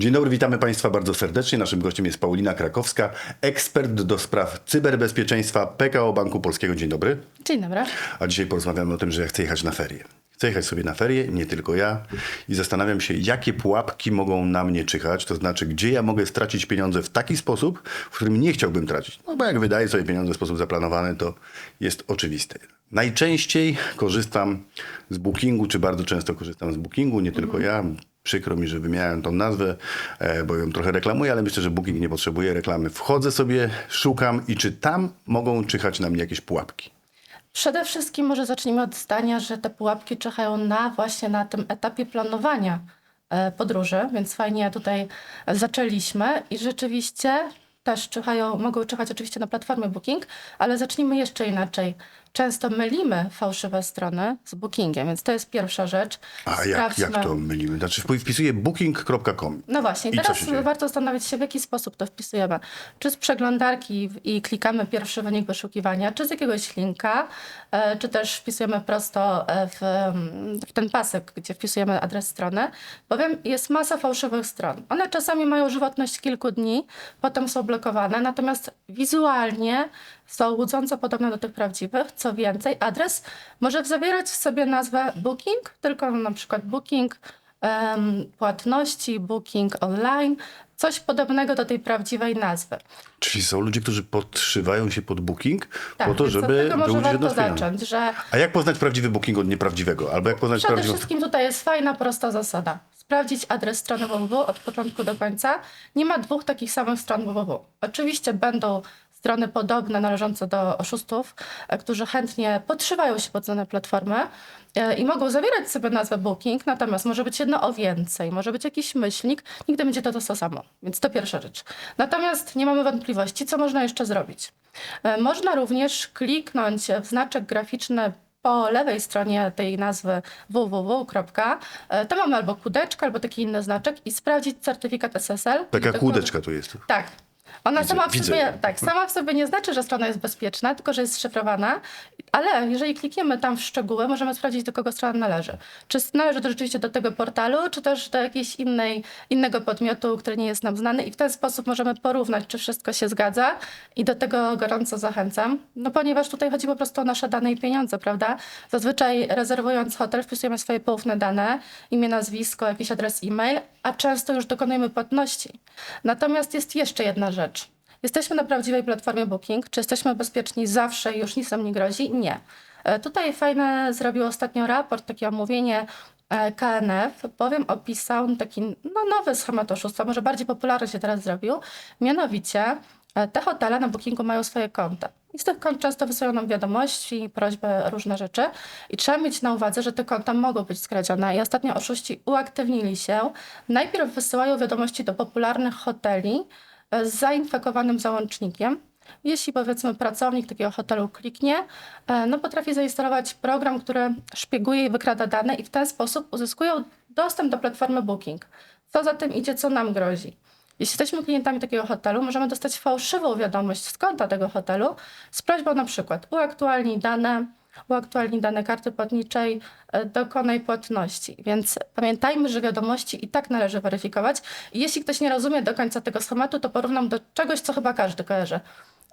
Dzień dobry, witamy Państwa bardzo serdecznie. Naszym gościem jest Paulina Krakowska, ekspert do spraw cyberbezpieczeństwa PKO Banku Polskiego. Dzień dobry. Dzień dobry. A dzisiaj porozmawiamy o tym, że ja chcę jechać na ferie. Chcę jechać sobie na ferie, nie tylko ja. I zastanawiam się, jakie pułapki mogą na mnie czyhać. To znaczy, gdzie ja mogę stracić pieniądze w taki sposób, w którym nie chciałbym tracić. No bo jak wydaję sobie pieniądze w sposób zaplanowany, to jest oczywiste. Najczęściej korzystam z bookingu, czy bardzo często korzystam z bookingu, nie tylko ja. Przykro mi, że wymieniałem tą nazwę, e, bo ją trochę reklamuję, ale myślę, że Booking nie potrzebuje reklamy. Wchodzę sobie, szukam i czy tam mogą czyhać na mnie jakieś pułapki? Przede wszystkim może zacznijmy od zdania, że te pułapki czyhają na właśnie na tym etapie planowania e, podróży, więc fajnie tutaj zaczęliśmy i rzeczywiście też czyhają, mogą czyhać oczywiście na platformie Booking, ale zacznijmy jeszcze inaczej. Często mylimy fałszywe strony z Bookingiem, więc to jest pierwsza rzecz. A jak, jak to mylimy? Znaczy wpisuję booking.com. No właśnie, I teraz warto zastanowić się, w jaki sposób to wpisujemy. Czy z przeglądarki i klikamy pierwszy wynik wyszukiwania, czy z jakiegoś linka, e, czy też wpisujemy prosto e, w, mm, w ten pasek, gdzie wpisujemy adres strony. Bowiem jest masa fałszywych stron. One czasami mają żywotność kilku dni, potem są blokowane, natomiast wizualnie są łudząco podobne do tych prawdziwych. Co więcej, adres może zawierać w sobie nazwę booking, tylko na przykład booking em, płatności, booking online, coś podobnego do tej prawdziwej nazwy. Czyli są ludzie, którzy podszywają się pod booking po to, Tak, więc od żeby tego może wyłudzić warto pieniądze. zacząć, że A jak poznać prawdziwy booking od nieprawdziwego? Albo jak poznać przede prawdziwą... wszystkim tutaj jest fajna, prosta zasada. Sprawdzić adres strony www od początku do końca. Nie ma dwóch takich samych stron www. Oczywiście będą strony podobne, należące do oszustów, e, którzy chętnie podszywają się pod dane platformy e, i mogą zawierać sobie nazwę Booking, natomiast może być jedno o więcej, może być jakiś myślnik, nigdy będzie to to samo. Więc to pierwsza rzecz. Natomiast nie mamy wątpliwości, co można jeszcze zrobić. E, Można również kliknąć w znaczek graficzny po lewej stronie tej nazwy www. To mamy albo kółdeczkę, albo taki inny znaczek i sprawdzić certyfikat SSL. Taka kółdeczka tu jest. tak. Ona Widzę, sama w, widzę. sobie, tak, sama w sobie nie znaczy, że strona jest bezpieczna, tylko że jest szyfrowana, ale jeżeli klikniemy tam w szczegóły, możemy sprawdzić, do kogo strona należy. Czy należy to rzeczywiście do tego portalu, czy też do jakiegoś innej, innego podmiotu, który nie jest nam znany i w ten sposób możemy porównać, czy wszystko się zgadza i do tego gorąco zachęcam, no ponieważ tutaj chodzi po prostu o nasze dane i pieniądze, prawda? Zazwyczaj rezerwując hotel wpisujemy swoje poufne dane, imię, nazwisko, jakiś adres e-mail, a często już dokonujemy płatności. Natomiast jest jeszcze jedna rzecz. Jesteśmy na prawdziwej platformie Booking. Czy jesteśmy bezpieczni zawsze i już nic nam nie grozi? Nie. E, Tutaj fajne zrobił ostatnio raport, takie omówienie e, KNF, bowiem opisał taki no, nowy schemat oszustwa, może bardziej popularny się teraz zrobił. Mianowicie e, te hotele na Bookingu mają swoje konta. I z tych kont często wysyłają nam wiadomości, prośby, różne rzeczy. I trzeba mieć na uwadze, że te konta mogą być skradzione. I ostatnio oszuści uaktywnili się. Najpierw wysyłają wiadomości do popularnych hoteli z zainfekowanym załącznikiem. Jeśli powiedzmy pracownik takiego hotelu kliknie, e, no potrafi zainstalować program, który szpieguje i wykrada dane i w ten sposób uzyskują dostęp do platformy Booking. Co za tym idzie, co nam grozi? Jeśli jesteśmy klientami takiego hotelu, możemy dostać fałszywą wiadomość z konta tego hotelu z prośbą na przykład uaktualnij dane, uaktualnij dane karty płatniczej, e, dokonaj płatności. Więc pamiętajmy, że wiadomości i tak należy weryfikować. Jeśli ktoś nie rozumie do końca tego schematu, to porównam do czegoś, co chyba każdy kojarzy.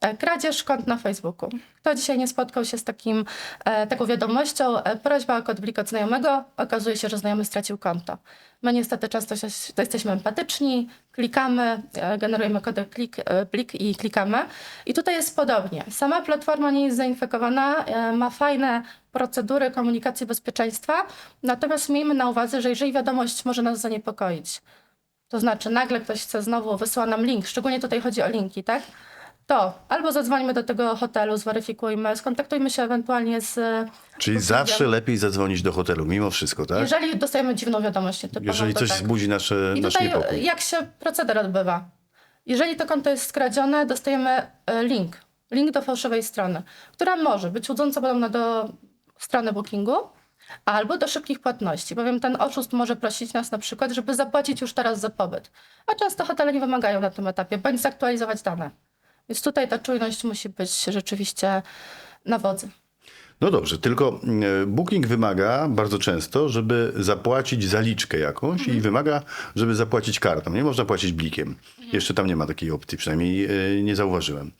E, Kradzież kont na Facebooku. Kto dzisiaj nie spotkał się z takim, e, taką wiadomością, e, prośba o kod blik od znajomego, okazuje się, że znajomy stracił konto. My niestety często się, jesteśmy empatyczni, klikamy, generujemy kody klik, blik i klikamy. I tutaj jest podobnie. Sama platforma nie jest zainfekowana, ma fajne procedury komunikacji bezpieczeństwa, natomiast miejmy na uwadze, że jeżeli wiadomość może nas zaniepokoić, to znaczy nagle ktoś chce znowu, wysyła nam link, szczególnie tutaj chodzi o linki, tak? To albo zadzwońmy do tego hotelu, zweryfikujmy, skontaktujmy się ewentualnie z. Czyli Bookingiem. zawsze lepiej zadzwonić do hotelu, mimo wszystko, tak? Jeżeli dostajemy dziwną wiadomość, typową, Jeżeli to coś tak. wzbudzi nasze, I nasz tutaj niepokój. jak się proceder odbywa? Jeżeli to konto jest skradzione, dostajemy e, link. Link do fałszywej strony, która może być łudząco podobna do strony bookingu, albo do szybkich płatności, bowiem ten oszust może prosić nas na przykład, żeby zapłacić już teraz za pobyt. A często hotele nie wymagają na tym etapie, bądź zaktualizować dane. Więc tutaj ta czujność musi być rzeczywiście na wodzy. No dobrze, tylko e, Booking wymaga bardzo często, żeby zapłacić zaliczkę jakąś Mhm. i wymaga, żeby zapłacić kartą. Nie można płacić blikiem. Jeszcze tam nie ma takiej opcji, przynajmniej e, nie zauważyłem.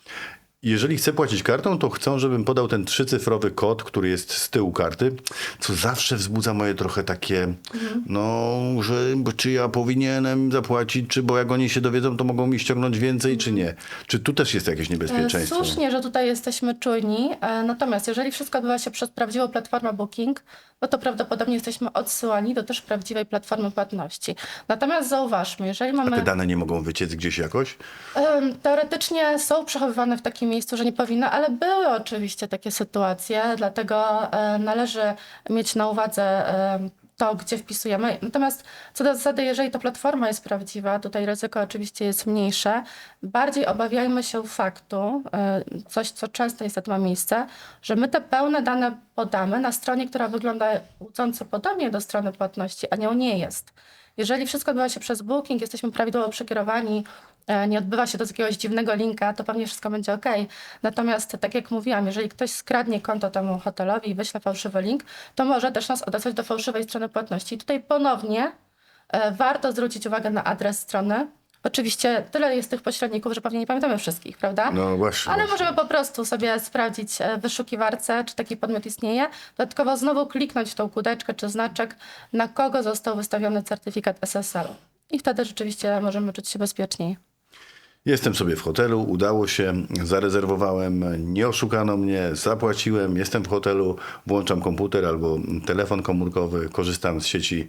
Jeżeli chcę płacić kartą, to chcą, żebym podał ten trzycyfrowy kod, który jest z tyłu karty, co zawsze wzbudza moje trochę takie, Mhm. no, że czy ja powinienem zapłacić, czy bo jak oni się dowiedzą, to mogą mi ściągnąć więcej, czy nie. Czy tu też jest jakieś niebezpieczeństwo? E, Słusznie, że tutaj jesteśmy czujni, e, natomiast jeżeli wszystko odbywa się przez prawdziwą platformę Booking, no to prawdopodobnie jesteśmy odsyłani do też prawdziwej platformy płatności. Natomiast zauważmy, jeżeli A mamy... te dane nie mogą wyciec gdzieś jakoś? Teoretycznie są przechowywane w takim miejscu, że nie powinny, ale były oczywiście takie sytuacje, dlatego e, należy mieć na uwadze to, gdzie wpisujemy. Natomiast co do zasady, jeżeli ta platforma jest prawdziwa, tutaj ryzyko oczywiście jest mniejsze, bardziej obawiajmy się faktu, e, coś co często niestety ma miejsce, że my te pełne dane podamy na stronie, która wygląda łudząco podobnie do strony płatności, a nią nie jest. Jeżeli wszystko odbywa się przez Booking, jesteśmy prawidłowo przekierowani, nie odbywa się to z jakiegoś dziwnego linka, to pewnie wszystko będzie ok. Natomiast, tak jak mówiłam, jeżeli ktoś skradnie konto temu hotelowi i wyśle fałszywy link, to może też nas odesłać do fałszywej strony płatności. I tutaj ponownie e, warto zwrócić uwagę na adres strony. Oczywiście tyle jest tych pośredników, że pewnie nie pamiętamy wszystkich, prawda? No właśnie. Ale właśnie. możemy po prostu sobie sprawdzić e, w wyszukiwarce, czy taki podmiot istnieje. Dodatkowo znowu kliknąć w tą kółdeczkę czy znaczek, na kogo został wystawiony certyfikat SSL. I wtedy rzeczywiście możemy czuć się bezpieczniej. Jestem sobie w hotelu, udało się, zarezerwowałem, nie oszukano mnie, zapłaciłem, jestem w hotelu, włączam komputer albo telefon komórkowy, korzystam z sieci,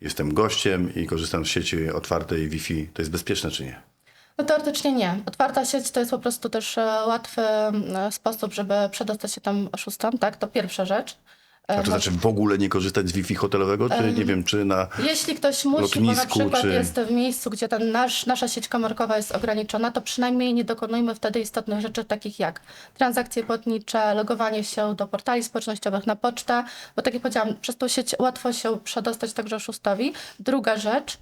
jestem gościem i korzystam z sieci otwartej Wi-Fi. To jest bezpieczne czy nie? No teoretycznie nie. Otwarta sieć to jest po prostu też e, łatwy e, sposób, żeby przedostać się tam oszustom, tak? To pierwsza rzecz. To znaczy w ogóle nie korzystać z Wi-Fi hotelowego, czy nie wiem, czy na... Jeśli ktoś musi, bo na lotnisku, przykład czy- jest w miejscu, gdzie ten nasz, nasza sieć komórkowa jest ograniczona, to przynajmniej nie dokonujmy wtedy istotnych rzeczy takich jak transakcje płatnicze, logowanie się do portali społecznościowych na pocztę, bo tak jak powiedziałam, przez tą sieć łatwo się przedostać także oszustowi. Druga rzecz,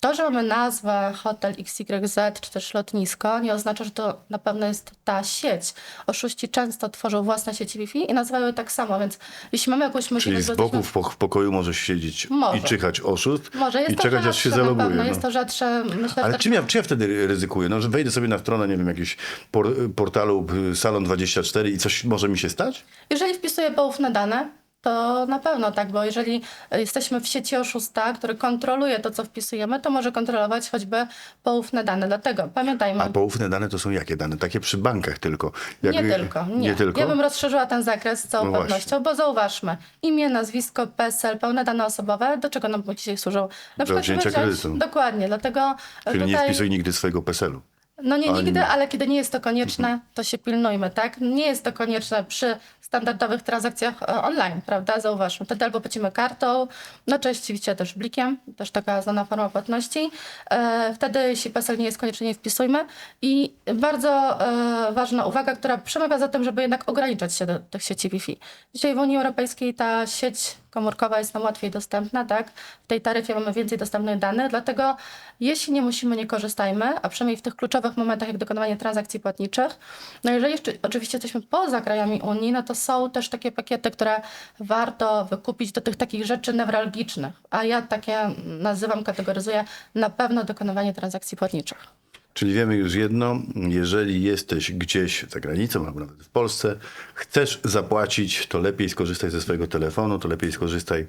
to, że mamy nazwę hotel XYZ czy też lotnisko, nie oznacza, że to na pewno jest ta sieć. Oszuści często tworzą własne sieci Wi-Fi i nazywają je tak samo, więc jeśli mamy jakąś Czyli możliwość... z że boku w, po- w pokoju możesz siedzieć Może. i czyhać oszust może jest i czekać, rzadsze aż się zaloguje. no. jest to rzadsze, myślę, Ale że czym ja, czy ja wtedy ryzykuję? No, że wejdę sobie na stronę, nie wiem, jakiegoś por, portalu y, Salon24 i coś może mi się stać? jeżeli wpisuję poufne dane, to na pewno tak, bo jeżeli jesteśmy w sieci oszusta, który kontroluje to, co wpisujemy, to może kontrolować choćby poufne dane. Dlatego pamiętajmy, A poufne dane to są jakie dane? Takie przy bankach tylko. Jak- nie tylko. Nie. Nie tylko? Ja bym rozszerzyła ten zakres z całą No właśnie. pewnością, bo zauważmy, imię, nazwisko, PESEL, pełne dane osobowe, do czego nam dzisiaj służą? Na Do wzięcia żeby wziąć- kredytu. Dokładnie, dlatego Czyli tutaj... nie wpisuj nigdy swojego PESEL-u. No nie Ani nigdy, ale kiedy nie jest to konieczne, to się pilnujmy, tak? Nie jest to konieczne przy standardowych transakcjach e, online, prawda? Zauważmy. Wtedy albo płacimy kartą, no czy oczywiście też blikiem, też taka znana forma płatności. E, wtedy, jeśli PESEL nie jest konieczny, nie wpisujmy. I bardzo e, ważna uwaga, która przemawia za tym, żeby jednak ograniczać się do tych sieci Wi-Fi. Dzisiaj w Unii Europejskiej ta sieć komórkowa jest nam łatwiej dostępna, tak? W tej taryfie mamy więcej dostępnych danych, dlatego jeśli nie musimy, nie korzystajmy, a przynajmniej w tych kluczowych momentach, jak dokonywanie transakcji płatniczych. No jeżeli jeszcze oczywiście jesteśmy poza krajami Unii, no to są też takie pakiety, które warto wykupić do tych takich rzeczy newralgicznych, a ja takie nazywam, kategoryzuję na pewno dokonywanie transakcji płatniczych. Czyli wiemy już jedno, jeżeli jesteś gdzieś za granicą albo nawet w Polsce, chcesz zapłacić, to lepiej skorzystaj ze swojego telefonu, to lepiej skorzystaj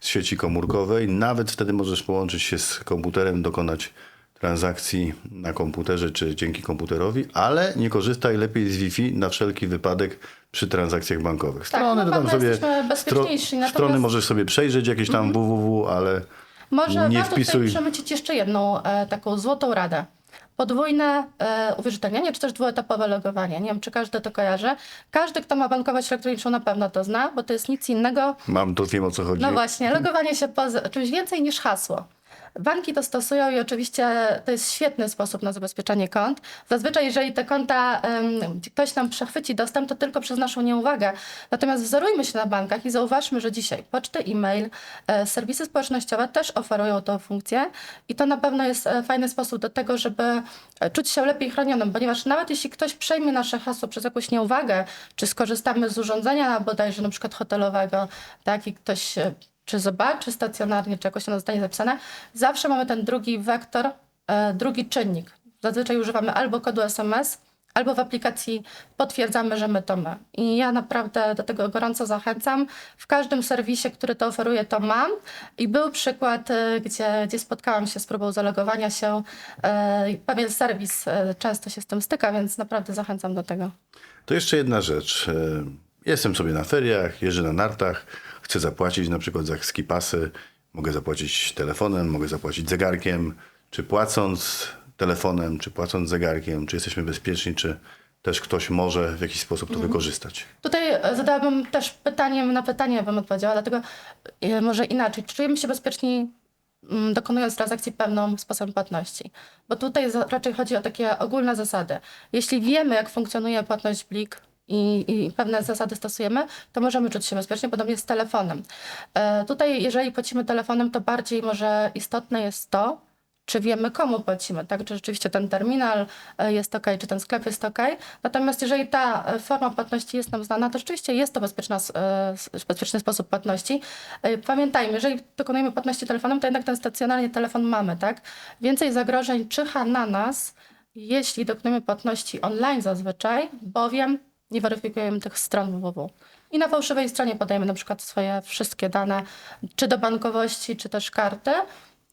z sieci komórkowej. Nawet wtedy możesz połączyć się z komputerem, dokonać transakcji na komputerze czy dzięki komputerowi, ale nie korzystaj lepiej z Wi-Fi na wszelki wypadek przy transakcjach bankowych. Strony na to tam sobie bezpieczniejsi, natomiast- strony możesz sobie przejrzeć jakieś tam www, ale Może nie warto wpisuj. przemycić jeszcze jedną e, taką złotą radę. Podwójne e, uwierzytelnianie, czy też dwuetapowe logowanie. Nie wiem, czy każdy to kojarzy. Każdy, kto ma bankowość elektroniczną, na pewno to zna, bo to jest nic innego. Mam to wiem o co chodzi. No właśnie, logowanie się poza czymś więcej niż hasło. Banki to stosują i oczywiście to jest świetny sposób na zabezpieczanie kont. Zazwyczaj, jeżeli te konta em, ktoś nam przechwyci dostęp, to tylko przez naszą nieuwagę. Natomiast wzorujmy się na bankach i zauważmy, że dzisiaj poczty, e-mail, e, serwisy społecznościowe też oferują tą funkcję i to na pewno jest e, fajny sposób do tego, żeby e, czuć się lepiej chronionym, ponieważ nawet jeśli ktoś przejmie nasze hasło przez jakąś nieuwagę, czy skorzystamy z urządzenia bodajże na przykład hotelowego, tak, i ktoś czy zobaczy stacjonarnie, czy jakoś ono zostanie zapisane, zawsze mamy ten drugi wektor, e, drugi czynnik. Zazwyczaj używamy albo kodu SMS, albo w aplikacji potwierdzamy, że my to my. I ja naprawdę do tego gorąco zachęcam. W każdym serwisie, który to oferuje, to mam. I był przykład, e, gdzie, gdzie spotkałam się z próbą zalogowania się. E, Pewien serwis często się z tym styka, więc naprawdę zachęcam do tego. To jeszcze jedna rzecz. Jestem sobie na feriach, jeżdżę na nartach, chcę zapłacić na przykład za skipasy, mogę zapłacić telefonem, mogę zapłacić zegarkiem, czy płacąc telefonem, czy płacąc zegarkiem, czy jesteśmy bezpieczni, czy też ktoś może w jakiś sposób to wykorzystać. Tutaj e, zadałabym też pytaniem na pytanie, bym odpowiedziała, dlatego e, może inaczej. Czy czujemy się bezpieczni mm, dokonując transakcji pewną sposobem płatności? Bo tutaj raczej chodzi o takie ogólne zasady. Jeśli wiemy, jak funkcjonuje płatność Blik i, i pewne zasady stosujemy, to możemy czuć się bezpiecznie, podobnie z telefonem. E, Tutaj, jeżeli płacimy telefonem, to bardziej może istotne jest to, czy wiemy, komu płacimy, tak? Czy rzeczywiście ten terminal e, jest ok, czy ten sklep jest ok. Natomiast jeżeli ta e, forma płatności jest nam znana, to rzeczywiście jest to bezpieczna, bezpieczny sposób płatności. Pamiętajmy, jeżeli dokonujemy płatności telefonem, to jednak ten stacjonarnie telefon mamy, tak? Więcej zagrożeń czyha na nas, jeśli dokonujemy płatności online zazwyczaj, bowiem nie weryfikujemy tych stron www. I na fałszywej stronie podajemy na przykład swoje wszystkie dane, czy do bankowości, czy też karty.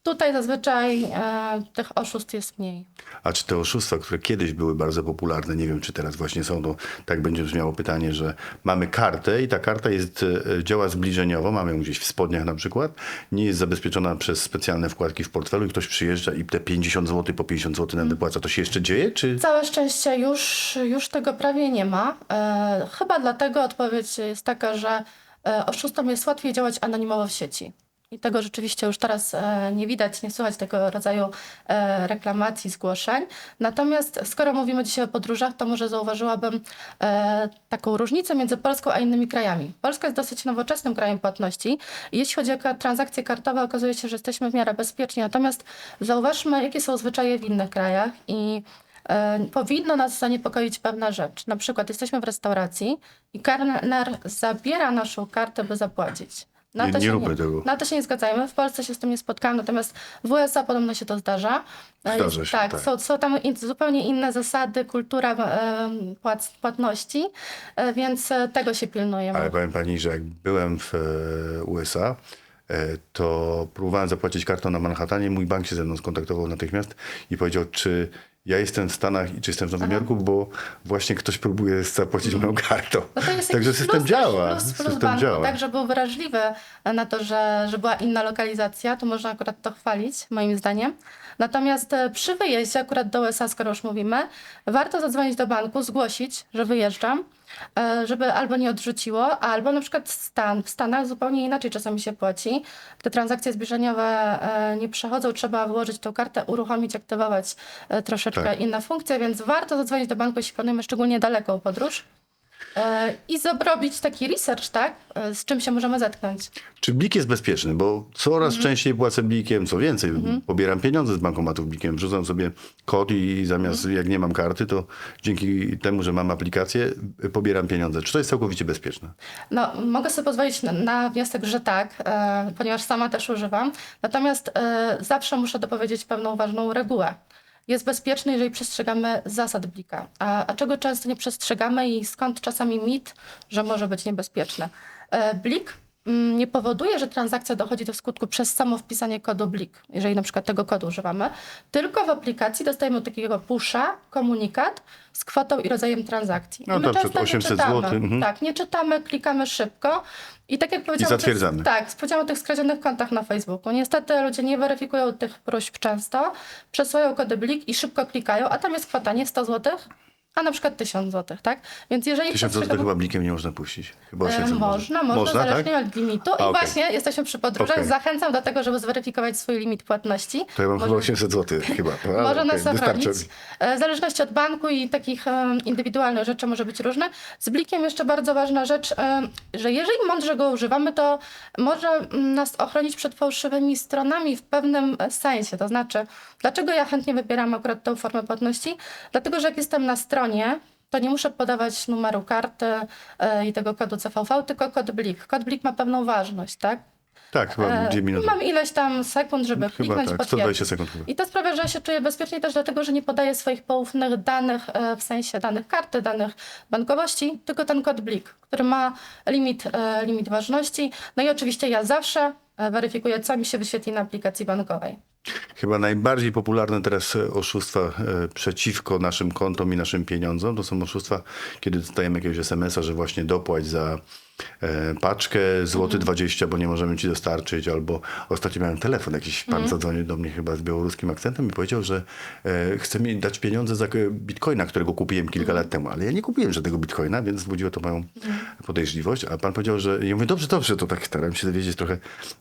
Tutaj zazwyczaj e, tych oszustw jest mniej. A czy te oszustwa, które kiedyś były bardzo popularne, nie wiem czy teraz właśnie są, to tak będzie brzmiało pytanie, że mamy kartę i ta karta jest, e, działa zbliżeniowo, mamy ją gdzieś w spodniach na przykład, nie jest zabezpieczona przez specjalne wkładki w portfelu i ktoś przyjeżdża i te 50 zł po 50 zł nam wypłaca. To się jeszcze dzieje, czy... Całe szczęście już, już tego prawie nie ma. E, chyba dlatego odpowiedź jest taka, że e, oszustom jest łatwiej działać anonimowo w sieci. I tego rzeczywiście już teraz e, nie widać, nie słychać tego rodzaju e, reklamacji, zgłoszeń. Natomiast skoro mówimy dzisiaj o podróżach, to może zauważyłabym e, taką różnicę między Polską a innymi krajami. Polska jest dosyć nowoczesnym krajem płatności. Jeśli chodzi o transakcje kartowe, okazuje się, że jesteśmy w miarę bezpieczni. Natomiast zauważmy, jakie są zwyczaje w innych krajach i powinno nas zaniepokoić pewna rzecz. Na przykład jesteśmy w restauracji i kelner zabiera naszą kartę, by zapłacić. Na Nie- to nie się tego. Na to się nie zgadzajmy. W Polsce się z tym nie spotkałam, natomiast w USA podobno się to zdarza. E, Zdarza się, tak, tak. Są, są tam in, zupełnie inne zasady, kultura e, płac, płatności, e, więc tego się pilnujemy. Ale powiem pani, że jak byłem w USA, to próbowałem zapłacić kartą na Manhattanie. Mój bank się ze mną skontaktował natychmiast i powiedział, czy ja jestem w Stanach i czy jestem w Nowym Jorku, bo właśnie ktoś próbuje zapłacić moją kartą. No Także system plus, działa. Plus, plus system banku, działa. tak, że był wrażliwy na to, że, że była inna lokalizacja, to można akurat to chwalić, moim zdaniem. Natomiast e, przy wyjeździe akurat do USA, skoro już mówimy, warto zadzwonić do banku, zgłosić, że wyjeżdżam, żeby albo nie odrzuciło, albo na przykład stan. W Stanach zupełnie inaczej czasami się płaci. Te transakcje zbliżeniowe e, nie przechodzą, trzeba wyłożyć tą kartę, uruchomić, aktywować e, troszeczkę Tak. inna funkcja, więc warto zadzwonić do banku, jeśli planujemy szczególnie daleką podróż. E, I zrobić taki research, tak? E, Z czym się możemy zetknąć. Czy blik jest bezpieczny? Bo coraz Mhm. częściej płacę blikiem, co więcej, pobieram pieniądze z bankomatów blikiem, wrzucam sobie kod i zamiast, Mhm. jak nie mam karty, to dzięki temu, że mam aplikację, pobieram pieniądze. Czy to jest całkowicie bezpieczne? No, mogę sobie pozwolić na, na wniosek, że tak, e, ponieważ sama też używam. Natomiast e, zawsze muszę dopowiedzieć pewną ważną regułę. Jest bezpieczny, jeżeli przestrzegamy zasad blika. A, a czego często nie przestrzegamy i skąd czasami mit, że może być niebezpieczny? E, blik nie powoduje, że transakcja dochodzi do skutku przez samo wpisanie kodu blik, jeżeli na przykład tego kodu używamy, tylko w aplikacji dostajemy takiego pusha, komunikat z kwotą i rodzajem transakcji. I No my to przed często nie 800 czytamy. złotych, mhm. Tak, nie czytamy, klikamy szybko. I tak jak powiedziałam, tych- zatwierdzamy. Tak, powiedziałam o tych skradzionych kontach na Facebooku. Niestety ludzie nie weryfikują tych próśb często, przesyłają kody blik i szybko klikają, a tam jest kwota nie 100 zł, a na przykład 1000 zł, tak? Więc jeżeli 1000 przestrzegamy- zł chyba blikiem nie można puścić. Chyba E, 800 Można, można, Można, zależnie tak? od limitu. A, I okej. właśnie jesteśmy przy podróżach. Okej. Zachęcam do tego, żeby zweryfikować swój limit płatności. To ja mam chyba Może- 800 zł chyba. Ale może okej, nas mi. E, W zależności od banku i takich em, indywidualnych rzeczy może być różne. Z blikiem jeszcze bardzo ważna rzecz, em, że jeżeli mądrze go używamy, to może mm, nas ochronić przed fałszywymi stronami w pewnym e, sensie. To znaczy, dlaczego ja chętnie wybieram akurat tą formę płatności? Dlatego, że jak jestem na stronie, to nie muszę podawać numeru karty e, i tego kodu CVV, tylko kod blik. Kod blik ma pewną ważność, tak? Tak, chyba E, 2 minuty. Mam ileś tam sekund, żeby Chyba kliknąć, tak, potwierdzić. 120 sekund chyba. I to sprawia, że ja się czuję bezpiecznie też dlatego, że nie podaję swoich poufnych danych, e, w sensie danych karty, danych bankowości, tylko ten kod blik, który ma limit, limit ważności. No i oczywiście ja zawsze e, weryfikuję, co mi się wyświetli na aplikacji bankowej. Chyba najbardziej popularne teraz oszustwa e, przeciwko naszym kontom i naszym pieniądzom to są oszustwa, kiedy dostajemy jakiegoś SMS-a, że właśnie dopłać za paczkę złoty 20, bo nie możemy ci dostarczyć, albo ostatnio miałem telefon, jakiś pan zadzwonił do mnie chyba z białoruskim akcentem i powiedział, że e, chce mi dać pieniądze za bitcoina, którego kupiłem kilka lat temu, ale ja nie kupiłem żadnego bitcoina, więc wzbudziło to moją podejrzliwość, a pan powiedział, że ja mówię, dobrze, dobrze, to tak staram się dowiedzieć trochę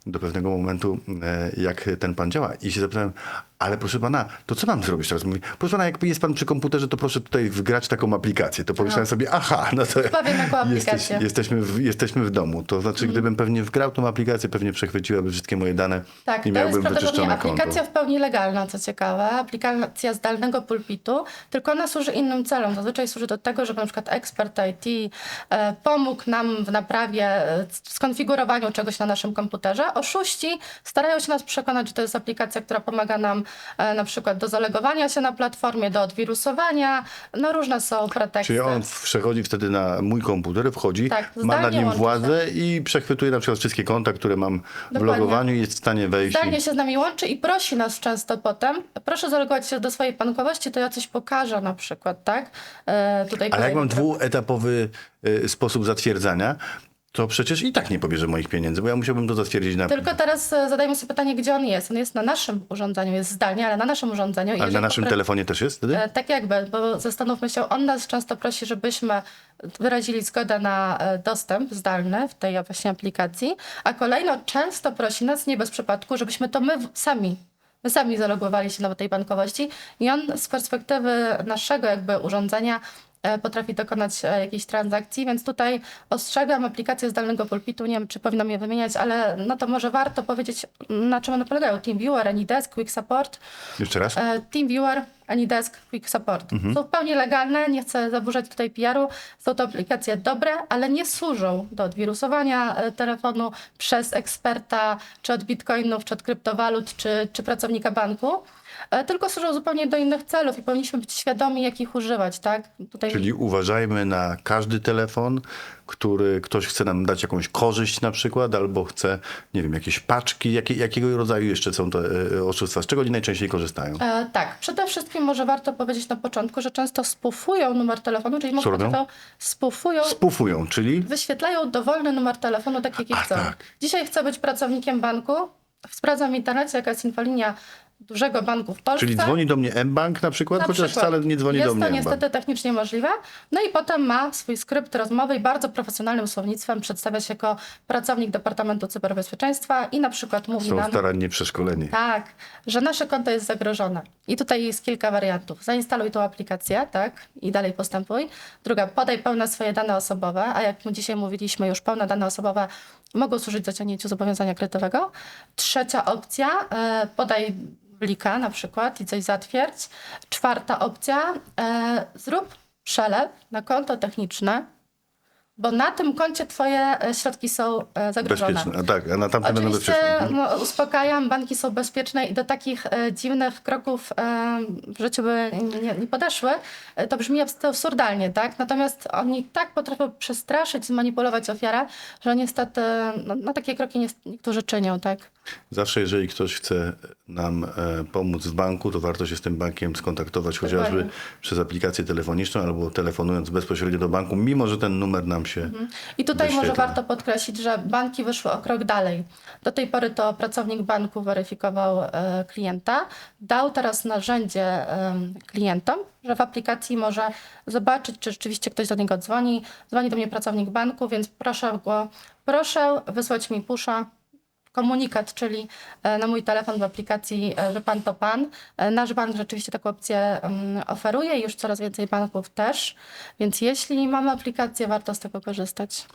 do pewnego momentu, e, jak ten pan działa. I się zapytałem, ale proszę pana, to co mam zrobić teraz? Mówi, proszę pana, jak jest pan przy komputerze, to proszę tutaj wgrać taką aplikację. To pomyślałem sobie, aha, no to Powiem, jaką jesteś, aplikację. jesteśmy, w, jesteśmy w domu. To znaczy, gdybym pewnie wgrał tą aplikację, pewnie przechwyciłaby wszystkie moje dane Tak, i to jest miałbym prawdopodobnie wyczyszczone aplikacja konto. w pełni legalna, co ciekawe. Aplikacja zdalnego pulpitu, tylko ona służy innym celom. Zazwyczaj służy do tego, żeby na przykład ekspert IT e, pomógł nam w naprawie, e, skonfigurowaniu czegoś na naszym komputerze. Oszuści starają się nas przekonać, że to jest aplikacja, która pomaga nam na przykład do zalogowania się na platformie, do odwirusowania. No różne są preteksty. Czyli on przechodzi wtedy na mój komputer, wchodzi, Tak, ma nad nim władzę i przechwytuje na przykład wszystkie konta, które mam w Dokładnie. logowaniu i jest w stanie wejść. Zdalnie i- się z nami łączy i prosi nas często potem, proszę zalogować się do swojej bankowości, to ja coś pokażę na przykład, tak? E, tutaj Ale jak mam dwuetapowy y, sposób zatwierdzania, to przecież i tak nie pobierze moich pieniędzy, bo ja musiałbym to zatwierdzić na... Tylko teraz e, zadajmy sobie pytanie, gdzie on jest. On jest na naszym urządzeniu, jest zdalnie, ale na naszym urządzeniu. Ale na jeżeli naszym popra- telefonie też jest wtedy? E, Tak jakby, bo zastanówmy się, on nas często prosi, żebyśmy wyrazili zgodę na e, dostęp zdalny w tej właśnie aplikacji, a kolejno często prosi nas, nie bez przypadku, żebyśmy to my w- sami, my sami zalogowali się do tej bankowości i on z perspektywy naszego jakby urządzenia potrafi dokonać e, jakiejś transakcji, więc tutaj ostrzegam aplikację zdalnego pulpitu, nie wiem czy powinnam je wymieniać, ale no to może warto powiedzieć na czym one polegają. TeamViewer, AnyDesk, Quick Support, Jeszcze raz? E, TeamViewer, AnyDesk, Quick Support. Mhm. Są w pełni legalne, nie chcę zaburzać tutaj PR-u. Są to aplikacje dobre, ale nie służą do odwirusowania e, telefonu przez eksperta, czy od bitcoinów, czy od kryptowalut, czy, czy pracownika banku. e, Tylko służą zupełnie do innych celów i powinniśmy być świadomi, jak ich używać, tak? Tutaj Czyli uważajmy na każdy telefon, który ktoś chce nam dać jakąś korzyść na przykład, albo chce, nie wiem, jakieś paczki, jakie, jakiego rodzaju jeszcze są te e, oszustwa, z czego oni najczęściej korzystają? E, tak, przede wszystkim może warto powiedzieć na początku, że często spoofują numer telefonu, czyli mogą robią? to spoofują Spufują, czyli wyświetlają dowolny numer telefonu, taki jaki A, chcą. tak. Dzisiaj chcę być pracownikiem banku, sprawdzam w internecie, jaka jest infolinia dużego banku w Polsce. Czyli dzwoni do mnie M-Bank na przykład, Na chociaż przykład. wcale nie dzwoni jest do mnie to niestety technicznie możliwe. No i potem ma swój skrypt rozmowy i bardzo profesjonalnym słownictwem przedstawia się jako pracownik Departamentu Cyberbezpieczeństwa i na przykład mówi Są nam... starannie przeszkoleni. Tak, że nasze konto jest zagrożone. I tutaj jest kilka wariantów. Zainstaluj tą aplikację, tak, i dalej postępuj. Druga, podaj pełne swoje dane osobowe, a jak my dzisiaj mówiliśmy, już pełne dane osobowe mogą służyć zaciągnięciu zobowiązania kredytowego. Trzecia opcja, e, podaj blika na przykład i coś zatwierdź. Czwarta opcja, e, zrób przelew na konto techniczne, bo na tym koncie twoje e, środki są e, zagrożone. Bezpieczne. Tak, a na tamte będą bezpieczne. no, uspokajam, banki są bezpieczne i do takich e, dziwnych kroków w życiu by nie, nie podeszły. To brzmi abs- absurdalnie, tak? Natomiast oni tak potrafią przestraszyć, zmanipulować ofiarę, że niestety no, no, takie kroki nie, niektórzy czynią, tak? Zawsze, jeżeli ktoś chce nam pomóc w banku, to warto się z tym bankiem skontaktować, chociażby Dokładnie. przez aplikację telefoniczną albo telefonując bezpośrednio do banku, mimo że ten numer nam się. I tutaj może wyświetla. warto podkreślić, że banki wyszły o krok dalej. Do tej pory to pracownik banku weryfikował e, klienta, dał teraz narzędzie em, klientom, że w aplikacji może zobaczyć, czy rzeczywiście ktoś do niego dzwoni. Dzwoni do mnie pracownik banku, więc proszę go, proszę wysłać mi pusza, komunikat, czyli e, na mój telefon w aplikacji, e, że pan to pan. E, Nasz bank rzeczywiście taką opcję mm, oferuje i już coraz więcej banków też, więc jeśli mamy aplikację, warto z tego korzystać.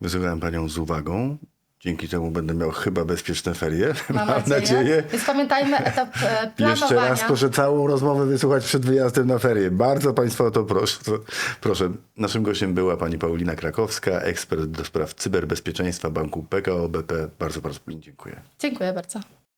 Wysłuchałem panią z uwagą. Dzięki temu będę miał chyba bezpieczne ferie. Mam, Mam nadzieję. Więc pamiętajmy etap e, planowania. Jeszcze raz proszę całą rozmowę wysłuchać przed wyjazdem na ferie. Bardzo Państwa o to proszę. Proszę. Naszym gościem była pani Paulina Krakowska, ekspert do spraw cyberbezpieczeństwa Banku PKO BP. Bardzo, bardzo dziękuję. Dziękuję bardzo.